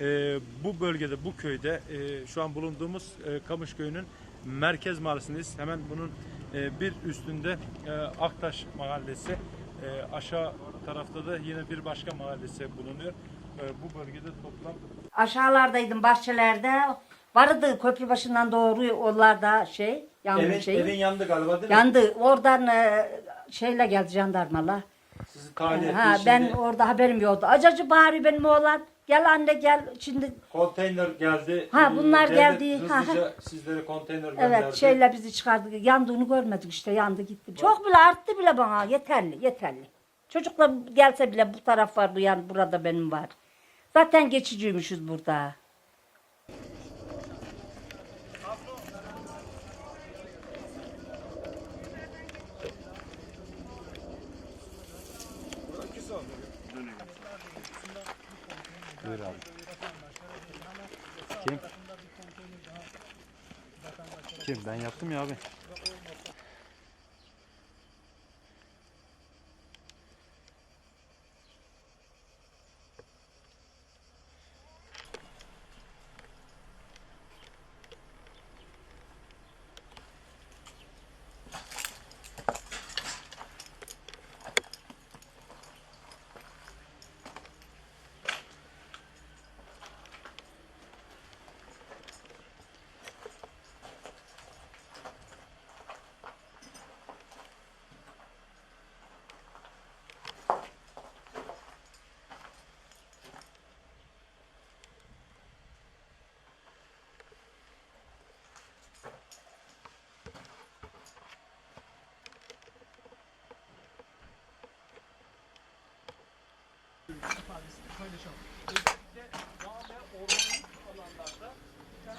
Ee, bu bölgede, bu köyde e, şu an bulunduğumuz e, Kamış Köyü'nün merkez mahallesindeyiz. Hemen bunun e, bir üstünde e, Aktaş Mahallesi, e, aşağı tarafta da yine bir başka mahallesi bulunuyor. E, bu bölgede toplam Aşağılardaydım bahçelerde. Vardı köprü başından doğru yollarda şey, yandı evin, şey. evin yandı galiba değil mi? Yandı. Oradan e, şeyle geldi jandarmalar. Sizi etti. Ha, Şimdi ben orada haberim yoktu. Acacı bağırıyor benim oğlan. Gel anne gel. Şimdi konteyner geldi. Ha, Ee, bunlar devlet geldi. Ha, Hızlıca sizlere konteyner gönderdi. evet şeyle bizi çıkardı. Yandığını görmedik işte yandı gitti. Çok bile arttı bile bana. Yeterli yeterli. Çocuklar gelse bile bu taraf var bu yan burada benim var. Zaten geçiciymişiz burada. Buyur abi. Kim? Kim? Ben yaptım ya abi. tanesi de paylaşalım. Özellikle dağ ve ormanlık alanlarda biten